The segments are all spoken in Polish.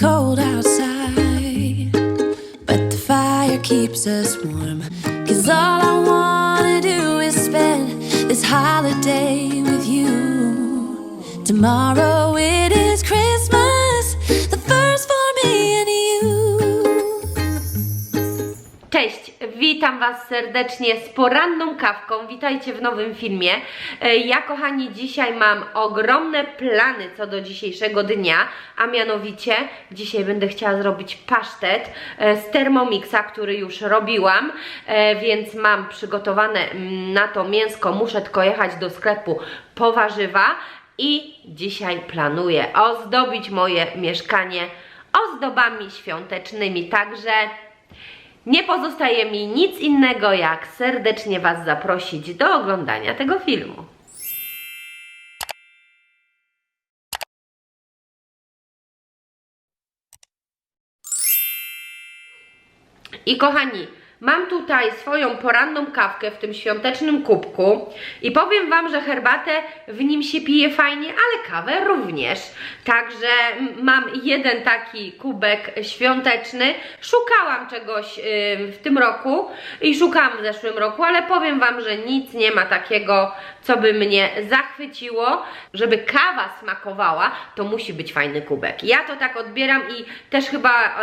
cold outside, but the fire keeps us warm. Cause all I wanna do is spend this holiday with you. Tomorrow it witam Was serdecznie z poranną kawką. Witajcie w nowym filmie. E, Ja, kochani, dzisiaj mam ogromne plany co do dzisiejszego dnia, a mianowicie dzisiaj będę chciała zrobić pasztet e, z Thermomixa, który już robiłam, e, więc mam przygotowane mm, na to mięsko. Muszę tylko jechać do sklepu po warzywa i dzisiaj planuję ozdobić moje mieszkanie ozdobami świątecznymi, także nie pozostaje mi nic innego, jak serdecznie Was zaprosić do oglądania tego filmu. I kochani, mam tutaj swoją poranną kawkę w tym świątecznym kubku i powiem Wam, że herbatę w nim się pije fajnie, ale kawę również. Także mam jeden taki kubek świąteczny. Szukałam czegoś ym, w tym roku i szukałam w zeszłym roku, ale powiem Wam, że nic nie ma takiego, co by mnie zachwyciło. Żeby kawa smakowała, to musi być fajny kubek. Ja to tak odbieram i też chyba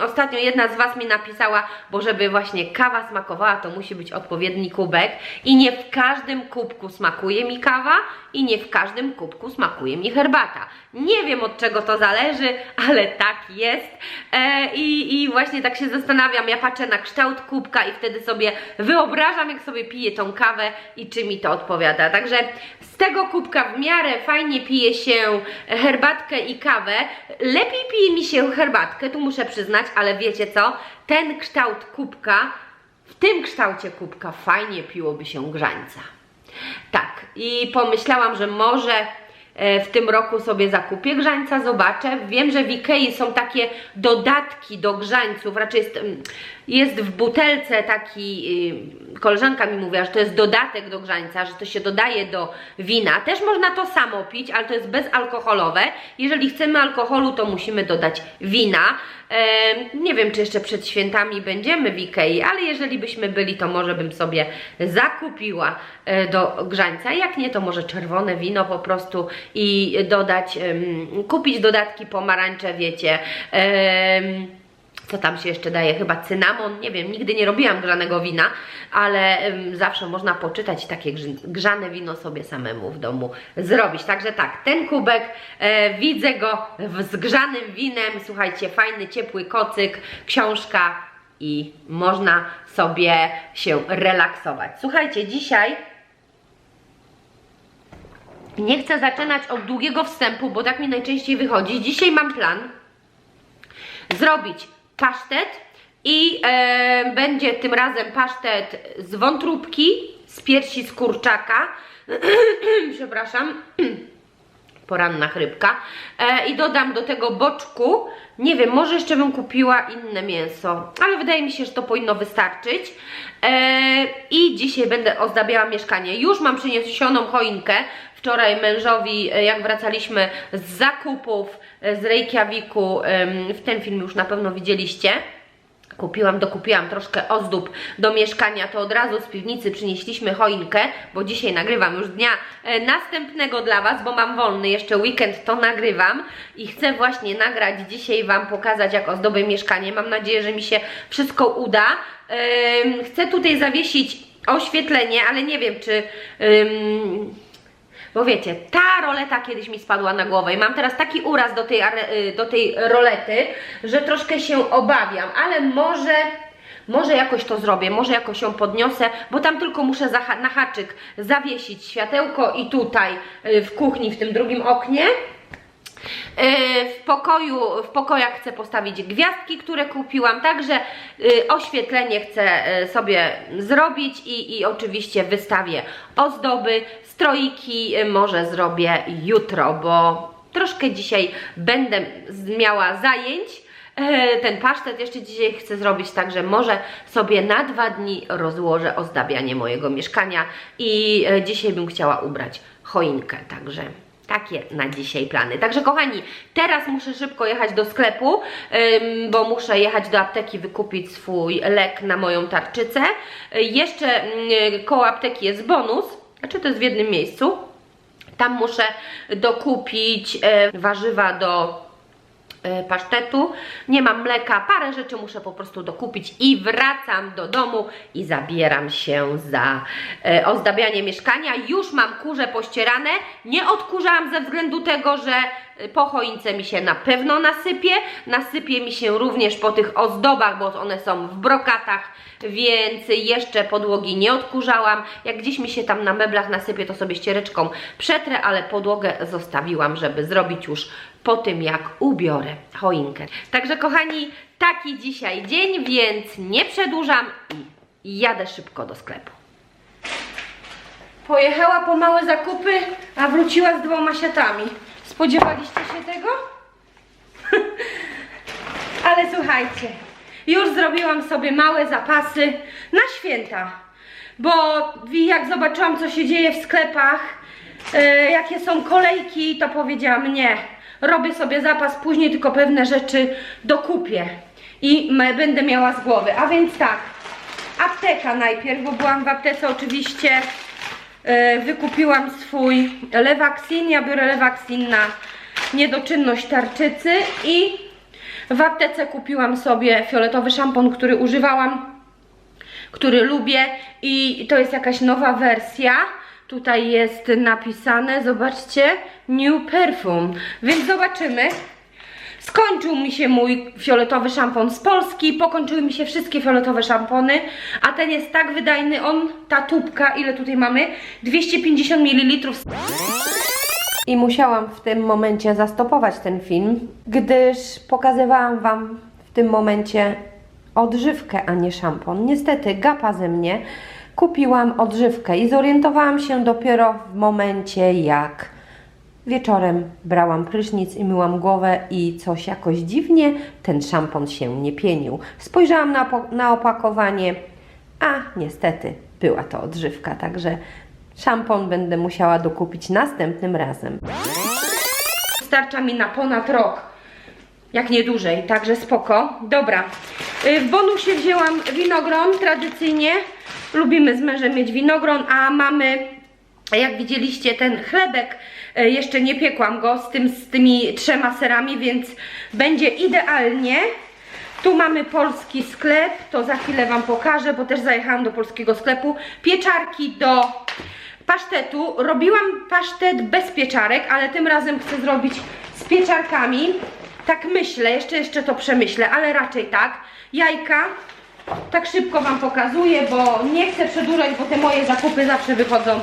ostatnio jedna z Was mi napisała, bo żeby właśnie kawa smakowała, to musi być odpowiedni kubek i nie w każdym kubku smakuje mi kawa i nie w każdym kubku smakuje mi herbata. Nie wiem od czego to zależy, ale tak jest e, i, i właśnie tak się zastanawiam, ja patrzę na kształt kubka i wtedy sobie wyobrażam jak sobie piję tą kawę i czy mi to odpowiada. Także z tego kubka w miarę fajnie pije się herbatkę i kawę. Lepiej pije mi się herbatkę, tu muszę przyznać, ale wiecie co? Ten kształt kubka, w tym kształcie kubka fajnie piłoby się grzańca. Tak, i pomyślałam, że może e, w tym roku sobie zakupię grzańca, zobaczę. Wiem, że w Ikei są takie dodatki do grzańców, raczej jest, mm, jest w butelce taki, y, koleżanka mi mówiła, że to jest dodatek do grzańca, że to się dodaje do wina. Też można to samo pić, ale to jest bezalkoholowe. Jeżeli chcemy alkoholu, to musimy dodać wina. Nie wiem, czy jeszcze przed świętami będziemy w Ikei, ale jeżeli byśmy byli, to może bym sobie zakupiła e, do grzańca. Jak nie, to może czerwone wino po prostu i dodać, kupić dodatki pomarańcze, wiecie. Co tam się jeszcze daje? Chyba cynamon, nie wiem, nigdy nie robiłam grzanego wina, ale zawsze można poczytać takie grzane wino sobie samemu w domu zrobić. Także tak, ten kubek, e, widzę go z grzanym winem, słuchajcie, fajny, ciepły kocyk, książka i można sobie się relaksować. Słuchajcie, dzisiaj nie chcę zaczynać od długiego wstępu, bo tak mi najczęściej wychodzi. Dzisiaj mam plan zrobić pasztet i e, będzie tym razem pasztet z wątróbki, z piersi z kurczaka, przepraszam, poranna chrypka e, i dodam do tego boczku, nie wiem, może jeszcze bym kupiła inne mięso, ale wydaje mi się, że to powinno wystarczyć. E, i dzisiaj będę ozdabiała mieszkanie. Już mam przyniesioną choinkę, wczoraj mężowi, e, jak wracaliśmy z zakupów e, z Reykjaviku, w ten film już na pewno widzieliście, Kupiłam, dokupiłam troszkę ozdób do mieszkania, to od razu z piwnicy przynieśliśmy choinkę, bo dzisiaj nagrywam już dnia e, następnego dla Was, bo mam wolny jeszcze weekend, to nagrywam i chcę właśnie nagrać dzisiaj Wam, pokazać jak ozdobię mieszkanie. Mam nadzieję, że mi się wszystko uda. Chcę tutaj zawiesić oświetlenie, ale nie wiem czy... bo wiecie, ta roleta kiedyś mi spadła na głowę i mam teraz taki uraz do tej, y, do tej rolety, że troszkę się obawiam, ale może, może jakoś to zrobię, może jakoś ją podniosę, bo tam tylko muszę na haczyk zawiesić światełko i tutaj y, w kuchni, w tym drugim oknie. Yy, W pokoju, w pokojach chcę postawić gwiazdki, które kupiłam, także yy, oświetlenie chcę yy, sobie zrobić i, i oczywiście wystawię ozdoby, stroiki może zrobię jutro, bo troszkę dzisiaj będę miała zajęć. Ten pasztet jeszcze dzisiaj chcę zrobić, także może sobie na dwa dni rozłożę ozdabianie mojego mieszkania i dzisiaj bym chciała ubrać choinkę, także takie na dzisiaj plany. Także kochani, teraz muszę szybko jechać do sklepu, bo muszę jechać do apteki wykupić swój lek na moją tarczycę. Y, jeszcze y, koło apteki jest bonus, znaczy to jest w jednym miejscu. Tam muszę dokupić e, warzywa do pasztetu. Nie mam mleka, parę rzeczy muszę po prostu dokupić i wracam do domu i zabieram się za e, ozdabianie mieszkania. Już mam kurze pościerane. Nie odkurzałam ze względu tego, że e, po choince mi się na pewno nasypie. Nasypie mi się również po tych ozdobach, bo one są w brokatach, więc jeszcze podłogi nie odkurzałam. Jak gdzieś mi się tam na meblach nasypie, to sobie ściereczką przetrę, ale podłogę zostawiłam, żeby zrobić już po tym, jak ubiorę choinkę. Także kochani, taki dzisiaj dzień, więc nie przedłużam i jadę szybko do sklepu. Pojechała po małe zakupy, a wróciła z dwoma siatami. Spodziewaliście się tego? Ale słuchajcie, już zrobiłam sobie małe zapasy na święta. Bo jak zobaczyłam, co się dzieje w sklepach, e, jakie są kolejki, to powiedziałam nie. Robię sobie zapas, później tylko pewne rzeczy dokupię i będę miała z głowy. A więc tak, apteka najpierw, bo byłam w aptece oczywiście. E, wykupiłam swój lewaksin. Ja biorę lewaksin na niedoczynność tarczycy i w aptece kupiłam sobie fioletowy szampon, który używałam, który lubię i to jest jakaś nowa wersja. Tutaj jest napisane, zobaczcie, New Perfume. Więc zobaczymy. Skończył mi się mój fioletowy szampon z Polski, pokończyły mi się wszystkie fioletowe szampony, a ten jest tak wydajny, on, ta tubka, ile tutaj mamy? 250 ml. I musiałam w tym momencie zastopować ten film, gdyż pokazywałam Wam w tym momencie odżywkę, a nie szampon. Niestety gapa ze mnie kupiłam odżywkę i zorientowałam się dopiero w momencie, jak wieczorem brałam prysznic i myłam głowę i coś jakoś dziwnie ten szampon się nie pienił. Spojrzałam na, na opakowanie, a niestety była to odżywka, także szampon będę musiała dokupić następnym razem. Starcza mi na ponad rok jak nie dłużej, także spoko. Dobra, Y, w bonusie wzięłam winogron, tradycyjnie lubimy z mężem mieć winogron, a mamy, jak widzieliście, ten chlebek, y, jeszcze nie piekłam go z, tym, z tymi trzema serami, więc będzie idealnie. Tu mamy polski sklep, to za chwilę Wam pokażę, bo też zajechałam do polskiego sklepu. Pieczarki do pasztetu. Robiłam pasztet bez pieczarek, ale tym razem chcę zrobić z pieczarkami. Tak myślę, jeszcze jeszcze to przemyślę, ale raczej tak. Jajka. Tak szybko Wam pokazuję, bo nie chcę przedłużać, bo te moje zakupy zawsze wychodzą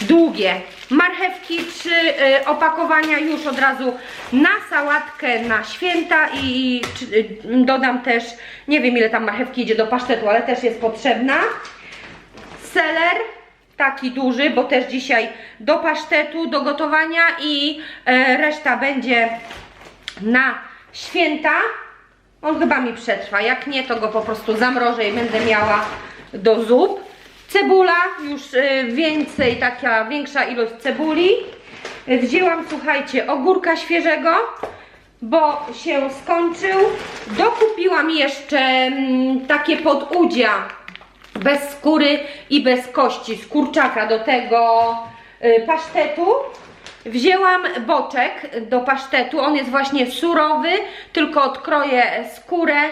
długie. Marchewki, trzy y, opakowania już od razu na sałatkę na święta i y, dodam też, nie wiem ile tam marchewki idzie do pasztetu, ale też jest potrzebna. Seler, taki duży, bo też dzisiaj do pasztetu, do gotowania i e, reszta będzie na święta. On chyba mi przetrwa, jak nie to go po prostu zamrożę i będę miała do zup. Cebula, już e, więcej, taka większa ilość cebuli. Wzięłam, słuchajcie, ogórka świeżego, bo się skończył. Dokupiłam jeszcze mm, takie podudzia bez skóry i bez kości z kurczaka do tego y, pasztetu. Wzięłam boczek do pasztetu, on jest właśnie surowy, tylko odkroję skórę y,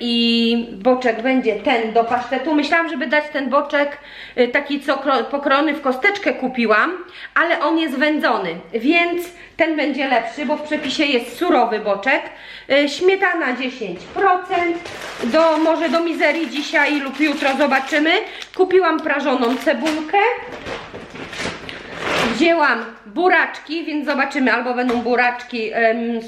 i boczek będzie ten do pasztetu. Myślałam, żeby dać ten boczek y, taki co kro- pokrojony w kosteczkę kupiłam, ale on jest wędzony, więc ten będzie lepszy, bo w przepisie jest surowy boczek. Y, Śmietana 10%, do, może do mizerii dzisiaj lub jutro zobaczymy. Kupiłam prażoną cebulkę. Wzięłam buraczki, więc zobaczymy, albo będą buraczki,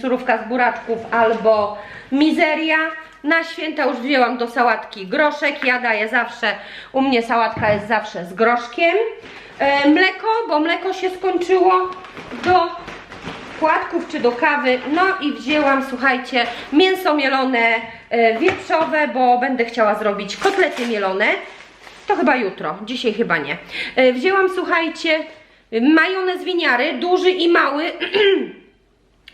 surówka z buraczków, albo mizeria. Na święta już wzięłam do sałatki groszek, ja daję zawsze, u mnie sałatka jest zawsze z groszkiem. E, mleko, bo mleko się skończyło do płatków czy do kawy. No i wzięłam, słuchajcie, mięso mielone e, wieprzowe, bo będę chciała zrobić kotlety mielone. To chyba jutro, dzisiaj chyba nie. E, wzięłam, słuchajcie, majonez winiary, duży i mały.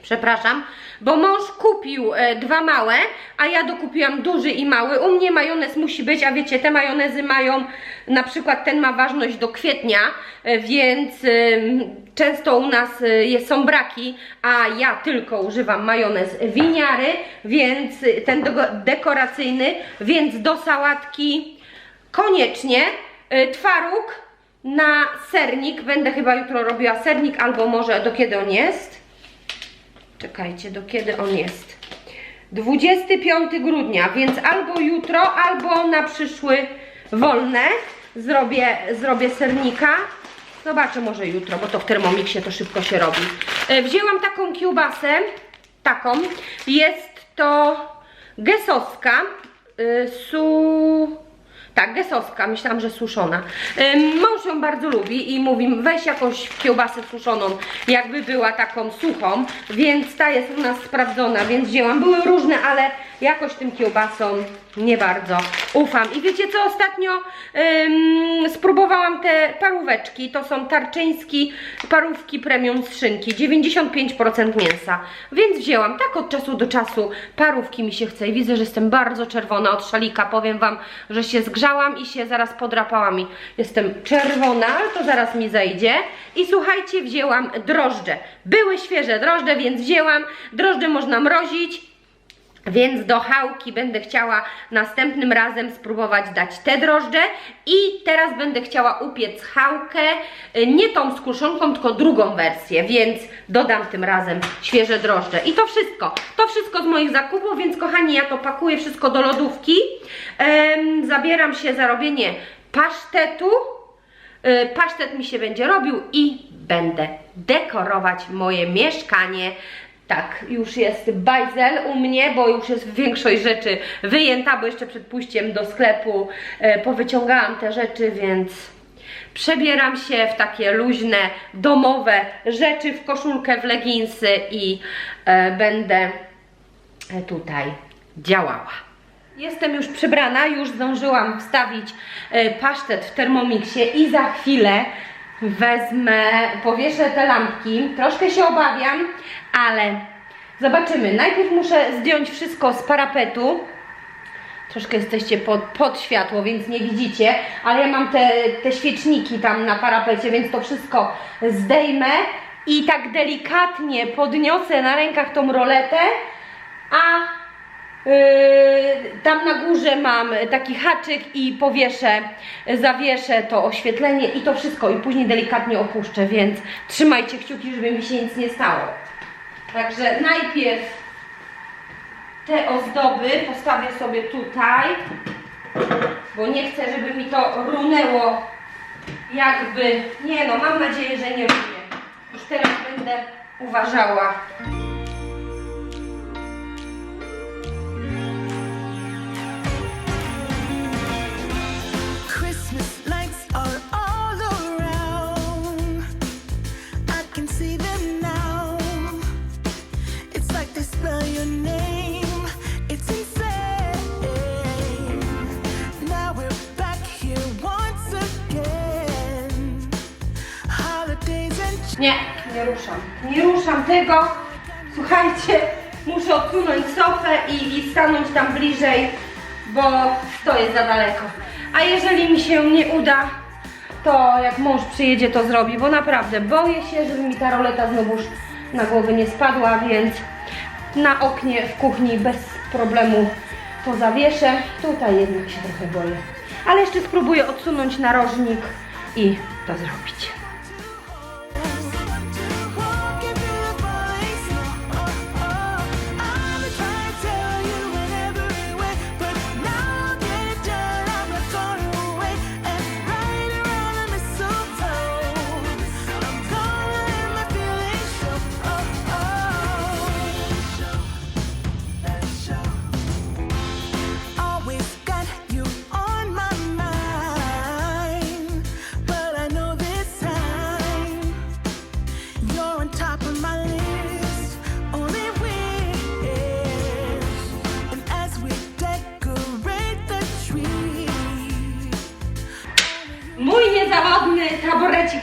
Przepraszam, bo mąż kupił e, dwa małe, a ja dokupiłam duży i mały. U mnie majonez musi być, a wiecie, te majonezy mają, na przykład ten ma ważność do kwietnia, e, więc em, często u nas e, są braki, a ja tylko używam majonez winiary, więc e, ten dekoracyjny, więc do sałatki koniecznie e, twaróg na sernik. Będę chyba jutro robiła sernik, albo może do kiedy on jest. Czekajcie, do kiedy on jest? 25 grudnia, więc albo jutro, albo na przyszły wolne zrobię, zrobię sernika. Zobaczę może jutro, bo to w Thermomixie to szybko się robi. E, Wzięłam taką kiełbasę, taką. Jest to gesowska, y, su... Tak, gesowska, myślałam, że suszona. Mąż ją bardzo lubi i mówi, weź jakąś kiełbasę suszoną, jakby była taką suchą, więc ta jest u nas sprawdzona, więc wzięłam. Były różne, ale jakoś tym kiełbasom nie bardzo ufam. I wiecie co, ostatnio ym, spróbowałam te paróweczki, to są tarczyński parówki premium z szynki, 95% mięsa, więc wzięłam tak od czasu do czasu, parówki mi się chce. I widzę, że jestem bardzo czerwona od szalika, powiem Wam, że się zgrzałam i się zaraz podrapałam. I jestem czerwona, ale to zaraz mi zejdzie. I słuchajcie, wzięłam drożdże, były świeże drożdże, więc wzięłam, drożdże można mrozić, więc do chałki będę chciała następnym razem spróbować dać te drożdże i teraz będę chciała upiec chałkę, y, nie tą z kruszonką, tylko drugą wersję, więc dodam tym razem świeże drożdże. I to wszystko, to wszystko z moich zakupów, więc kochani, ja to pakuję wszystko do lodówki. Zabieram się za robienie pasztetu. Y, Pasztet mi się będzie robił i będę dekorować moje mieszkanie. Tak, już jest bajzel u mnie, bo już jest większość rzeczy wyjęta, bo jeszcze przed pójściem do sklepu e, powyciągałam te rzeczy, więc przebieram się w takie luźne, domowe rzeczy, w koszulkę, w leginsy i e, będę e, tutaj działała. Jestem już przebrana, już zdążyłam wstawić e, pasztet w Thermomixie i za chwilę wezmę, powieszę te lampki. Troszkę się obawiam, ale zobaczymy. Najpierw muszę zdjąć wszystko z parapetu. Troszkę jesteście pod, pod światło, więc nie widzicie, ale ja mam te, te świeczniki tam na parapecie, więc to wszystko zdejmę i tak delikatnie podniosę na rękach tą roletę, a tam na górze mam taki haczyk i powieszę, zawieszę to oświetlenie i to wszystko i później delikatnie opuszczę, więc trzymajcie kciuki, żeby mi się nic nie stało. Także najpierw te ozdoby postawię sobie tutaj, bo nie chcę, żeby mi to runęło jakby, nie no, mam nadzieję, że nie runie. Już teraz będę uważała. Nie, nie ruszam. Nie ruszam tego. Słuchajcie, muszę odsunąć sofę i, i stanąć tam bliżej, bo to jest za daleko. A jeżeli mi się nie uda, to jak mąż przyjedzie, to zrobi, bo naprawdę boję się, żeby mi ta roleta znowuż na głowę nie spadła, więc na oknie w kuchni bez problemu to zawieszę. Tutaj jednak się trochę boję. Ale jeszcze spróbuję odsunąć narożnik i to zrobić.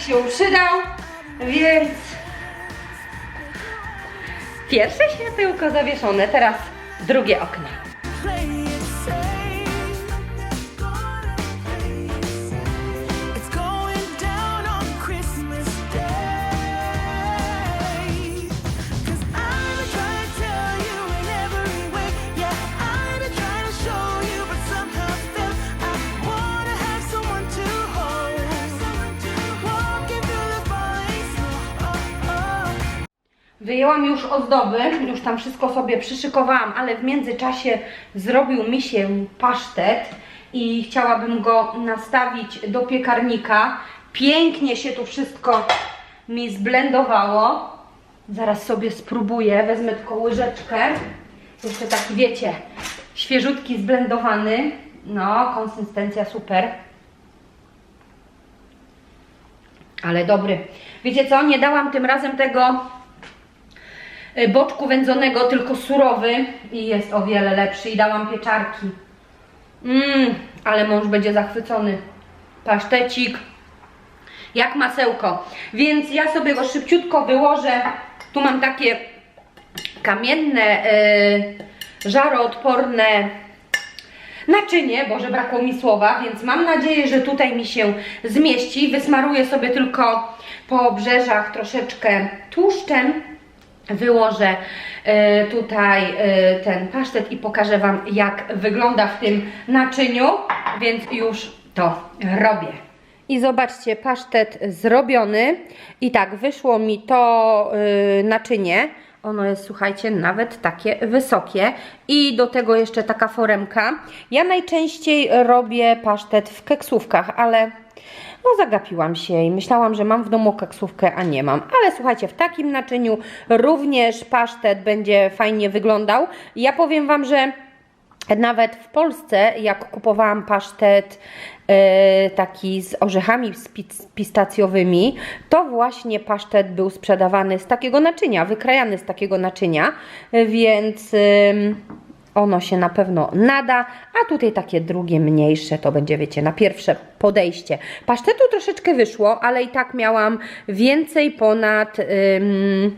Taborecik się przydał. Więc pierwsze światełko zawieszone, teraz drugie okno. Już ozdoby, już tam wszystko sobie przyszykowałam, ale w międzyczasie zrobił mi się pasztet i chciałabym go nastawić do piekarnika. Pięknie się tu wszystko mi zblendowało. Zaraz sobie spróbuję, wezmę tylko łyżeczkę. Jeszcze taki, wiecie, świeżutki, zblendowany. No, konsystencja super. Ale dobry. Wiecie co, nie dałam tym razem tego boczku wędzonego, tylko surowy i jest o wiele lepszy i dałam pieczarki. Mmm, ale mąż będzie zachwycony. Pasztecik, jak masełko. Więc ja sobie go szybciutko wyłożę. Tu mam takie kamienne, y, żaroodporne naczynie, Boże, brakło mi słowa, więc mam nadzieję, że tutaj mi się zmieści. Wysmaruję sobie tylko po obrzeżach troszeczkę tłuszczem. Wyłożę e, tutaj e, ten pasztet i pokażę Wam, jak wygląda w tym naczyniu, więc już to robię. I zobaczcie, pasztet zrobiony i tak, wyszło mi to y, naczynie. Ono jest, słuchajcie, nawet takie wysokie. I do tego jeszcze taka foremka. Ja najczęściej robię pasztet w keksówkach, ale no zagapiłam się i myślałam, że mam w domu keksówkę, a nie mam. Ale słuchajcie, w takim naczyniu również pasztet będzie fajnie wyglądał. Ja powiem Wam, że nawet w Polsce, jak kupowałam pasztet e, taki z orzechami spic- pistacjowymi, to właśnie pasztet był sprzedawany z takiego naczynia, wykrajany z takiego naczynia, więc ono się na pewno nada, a tutaj takie drugie mniejsze to będzie, wiecie, na pierwsze podejście. Pasztetu troszeczkę wyszło, ale i tak miałam więcej ponad... Ym,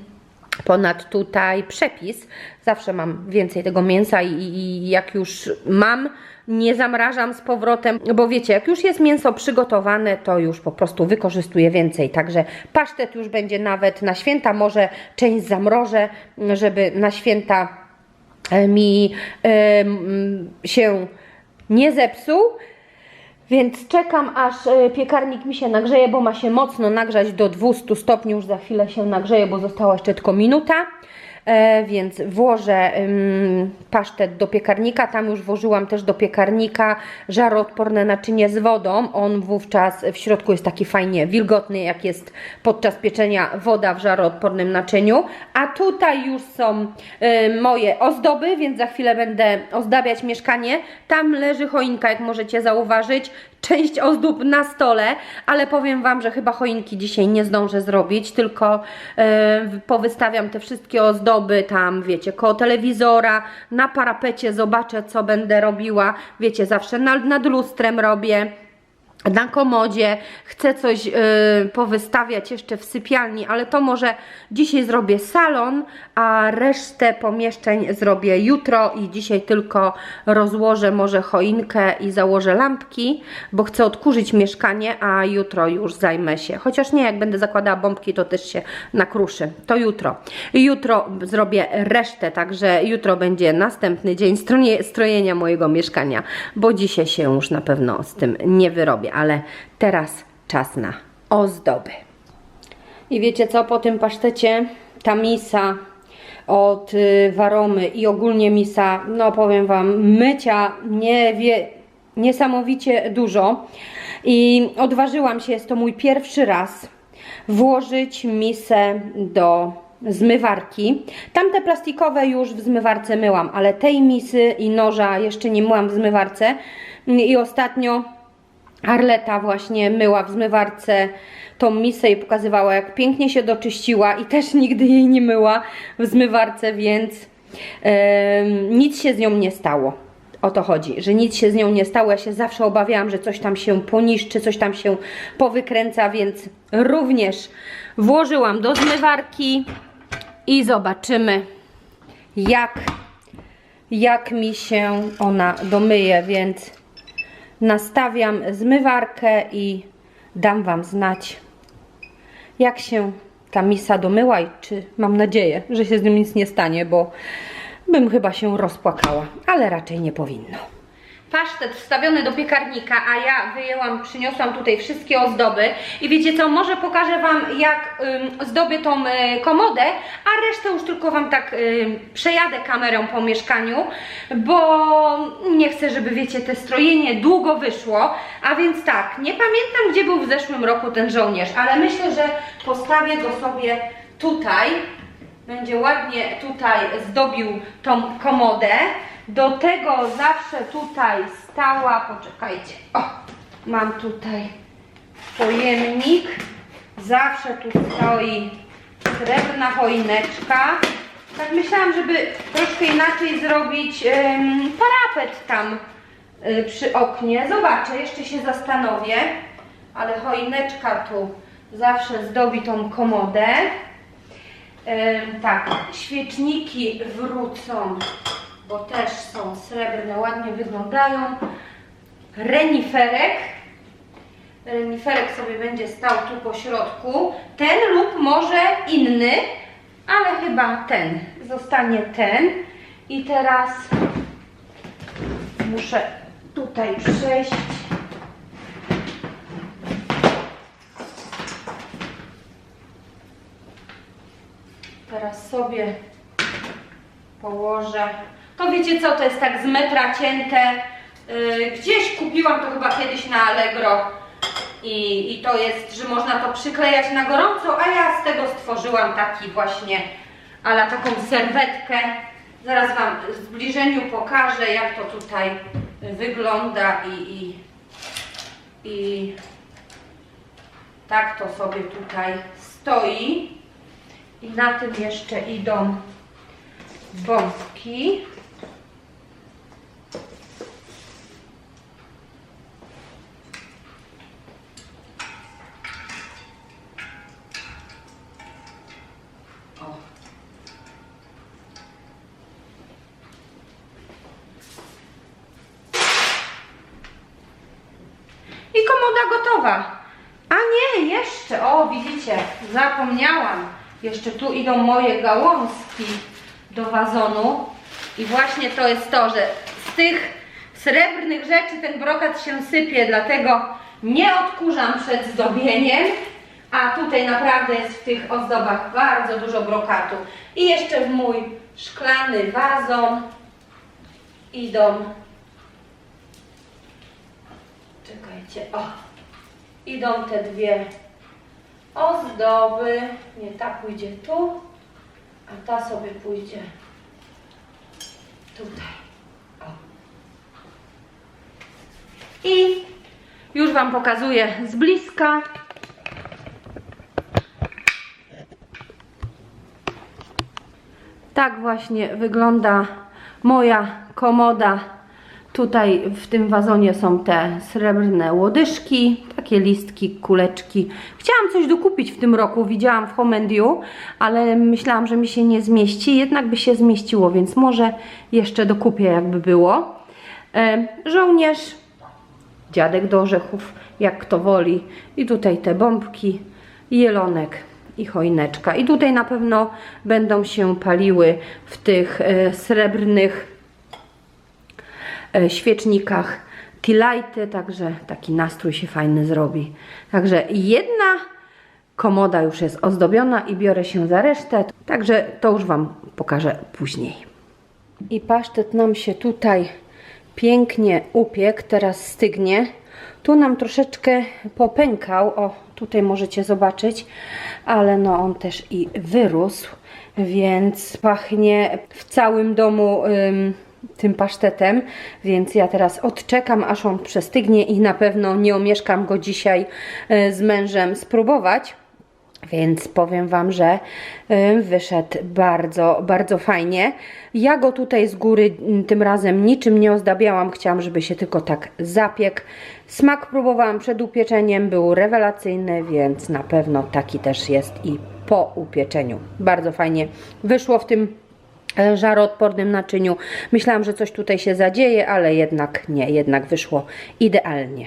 ponad tutaj przepis. Zawsze mam więcej tego mięsa i, i jak już mam, nie zamrażam z powrotem, bo wiecie, jak już jest mięso przygotowane, to już po prostu wykorzystuję więcej. Także pasztet już będzie nawet na święta, może część zamrożę, żeby na święta mi em, się nie zepsuł. Więc czekam aż e, piekarnik mi się nagrzeje, bo ma się mocno nagrzać do 200 stopni. Już za chwilę się nagrzeje, bo została jeszcze tylko minuta. E, więc włożę pasztet do piekarnika. Tam już włożyłam też do piekarnika żaroodporne naczynie z wodą. On wówczas w środku jest taki fajnie wilgotny, jak jest podczas pieczenia woda w żaroodpornym naczyniu. A tutaj już są moje ozdoby, więc za chwilę będę ozdabiać mieszkanie. Tam leży choinka, jak możecie zauważyć. Część ozdób na stole, ale powiem Wam, że chyba choinki dzisiaj nie zdążę zrobić, tylko e, powystawiam te wszystkie ozdoby tam, wiecie, koło telewizora, na parapecie zobaczę, co będę robiła. Wiecie, zawsze nad, nad lustrem robię na komodzie, chcę coś y, powystawiać jeszcze w sypialni, ale to może dzisiaj zrobię salon, a resztę pomieszczeń zrobię jutro i dzisiaj tylko rozłożę może choinkę i założę lampki, bo chcę odkurzyć mieszkanie, a jutro już zajmę się. Chociaż nie, jak będę zakładała bombki, to też się nakruszy. To jutro. Jutro zrobię resztę, także jutro będzie następny dzień strojenia mojego mieszkania, bo dzisiaj się już na pewno z tym nie wyrobię, ale teraz czas na ozdoby. I wiecie co, po tym pasztecie ta misa od y, Waromy i ogólnie misa, no powiem Wam, mycia nie wie, niesamowicie dużo. I odważyłam się, jest to mój pierwszy raz, włożyć misę do zmywarki. Tamte plastikowe już w zmywarce myłam, ale tej misy i noża jeszcze nie myłam w zmywarce. I ostatnio Arleta właśnie myła w zmywarce tą misę i pokazywała, jak pięknie się doczyściła i też nigdy jej nie myła w zmywarce, więc em, nic się z nią nie stało. O to chodzi, że nic się z nią nie stało. Ja się zawsze obawiałam, że coś tam się poniszczy, coś tam się powykręca, więc również włożyłam do zmywarki i zobaczymy, jak, jak mi się ona domyje, więc nastawiam zmywarkę i dam Wam znać, jak się ta misa domyła i czy mam nadzieję, że się z nią nic nie stanie, bo bym chyba się rozpłakała, ale raczej nie powinno. Pasztet wstawiony do piekarnika, a ja wyjęłam, przyniosłam tutaj wszystkie ozdoby. I wiecie co, może pokażę Wam jak ym, zdobię tą y, komodę, a resztę już tylko Wam tak ym, przejadę kamerą po mieszkaniu, bo nie chcę, żeby wiecie, te strojenie długo wyszło, a więc tak, nie pamiętam gdzie był w zeszłym roku ten żołnierz, ale myślę, że postawię go sobie tutaj, będzie ładnie tutaj zdobił tą komodę. Do tego zawsze tutaj stała, poczekajcie, o, mam tutaj pojemnik, zawsze tu stoi srebrna choineczka. Tak myślałam, żeby troszkę inaczej zrobić em, parapet tam y, przy oknie. Zobaczę, jeszcze się zastanowię, ale choineczka tu zawsze zdobi tą komodę. Tak, świeczniki wrócą, bo też są srebrne, ładnie wyglądają. Reniferek. Reniferek sobie będzie stał tu po środku. Ten lub może inny, ale chyba ten. Zostanie ten. I teraz muszę tutaj przejść. Teraz sobie położę. To wiecie co, to jest tak z metra cięte. Yy, gdzieś kupiłam to chyba kiedyś na Allegro. I, I to jest, że można to przyklejać na gorąco, a ja z tego stworzyłam taki właśnie, ale taką serwetkę. Zaraz Wam w zbliżeniu pokażę, jak to tutaj wygląda i, i, i tak to sobie tutaj stoi. I na tym jeszcze idą bombki. O. I A nie, jeszcze, o widzicie, zapomniałam. Jeszcze tu idą moje gałązki do wazonu. I właśnie to jest to, że z tych srebrnych rzeczy ten brokat się sypie, dlatego nie odkurzam przed zdobieniem. A tutaj naprawdę jest w tych ozdobach bardzo dużo brokatu. I jeszcze w mój szklany wazon idą. Czekajcie, o. Idą te dwie ozdoby. Nie, ta pójdzie tu, a ta sobie pójdzie tutaj. O. I już Wam pokazuję z bliska. Tak właśnie wygląda moja komoda. Tutaj w tym wazonie są te srebrne łodyżki, takie listki, kuleczki. Chciałam coś dokupić w tym roku, widziałam w Homendiu, ale myślałam, że mi się nie zmieści, jednak by się zmieściło, więc może jeszcze dokupię jakby było. Żołnierz, dziadek do orzechów, jak kto woli. I tutaj te bombki, jelonek i choineczka. I tutaj na pewno będą się paliły w tych e, srebrnych e, świecznikach tilajty, także taki nastrój się fajny zrobi. Także jedna komoda już jest ozdobiona i biorę się za resztę, także to już Wam pokażę później. I pasztet nam się tutaj pięknie upiekł, teraz stygnie. Tu nam troszeczkę popękał, o tutaj możecie zobaczyć, ale no on też i wyrósł, więc pachnie w całym domu tym pasztetem, więc ja teraz odczekam, aż on przestygnie i na pewno nie omieszkam go dzisiaj y, z mężem spróbować. Więc powiem Wam, że y, wyszedł bardzo, bardzo fajnie. Ja go tutaj z góry tym razem niczym nie ozdabiałam. Chciałam, żeby się tylko tak zapiekł. Smak próbowałam przed upieczeniem, był rewelacyjny, więc na pewno taki też jest i po upieczeniu. Bardzo fajnie wyszło w tym e, żaroodpornym naczyniu. Myślałam, że coś tutaj się zadzieje, ale jednak nie, jednak wyszło idealnie.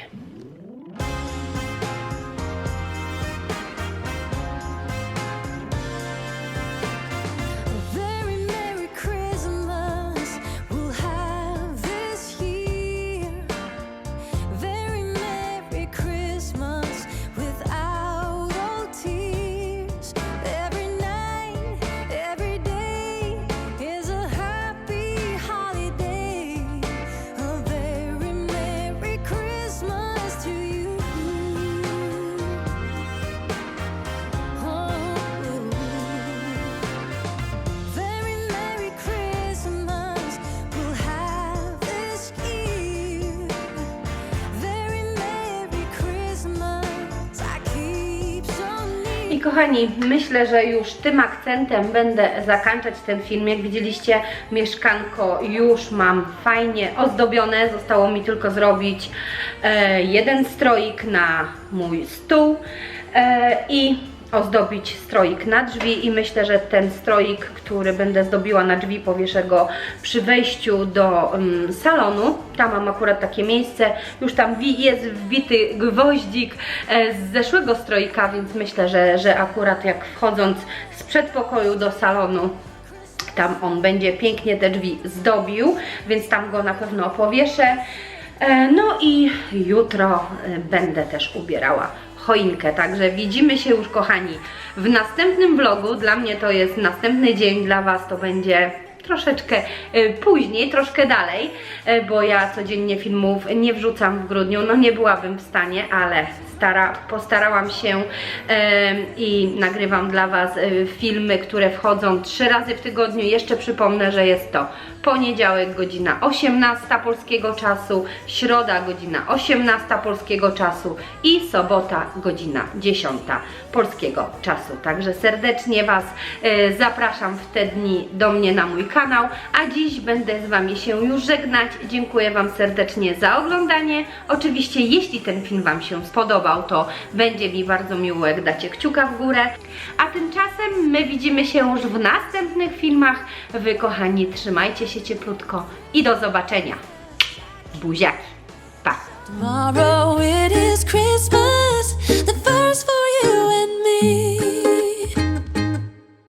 Kochani, myślę, że już tym akcentem będę zakończać ten film. Jak widzieliście, mieszkanko już mam fajnie ozdobione. Zostało mi tylko zrobić e, jeden stroik na mój stół e, i ozdobić stroik na drzwi i myślę, że ten stroik, który będę zdobiła na drzwi, powieszę go przy wejściu do mm, salonu. Tam mam akurat takie miejsce, już tam jest wbity gwoździk e, z zeszłego stroika, więc myślę, że, że akurat jak wchodząc z przedpokoju do salonu tam on będzie pięknie te drzwi zdobił, więc tam go na pewno powieszę. E, No i jutro e, będę też ubierała choinkę, także widzimy się już kochani w następnym vlogu. Dla mnie to jest następny dzień, dla Was to będzie troszeczkę e, później, troszkę dalej, e, bo ja codziennie filmów nie wrzucam w grudniu, no nie byłabym w stanie, ale stara, postarałam się em, i nagrywam dla Was filmy, które wchodzą trzy razy w tygodniu. Jeszcze przypomnę, że jest to poniedziałek godzina 18 polskiego czasu, środa godzina 18 polskiego czasu i sobota godzina 10 polskiego czasu. Także serdecznie Was e, zapraszam w te dni do mnie na mój kanał, a dziś będę z Wami się już żegnać. Dziękuję Wam serdecznie za oglądanie. Oczywiście, jeśli ten film Wam się spodobał, to będzie mi bardzo miło, jak dacie kciuka w górę. A tymczasem my widzimy się już w następnych filmach. Wy, kochani, trzymajcie się się cieplutko i do zobaczenia. Buziaki. Pa. Tomorrow it is Christmas, the first for you and me.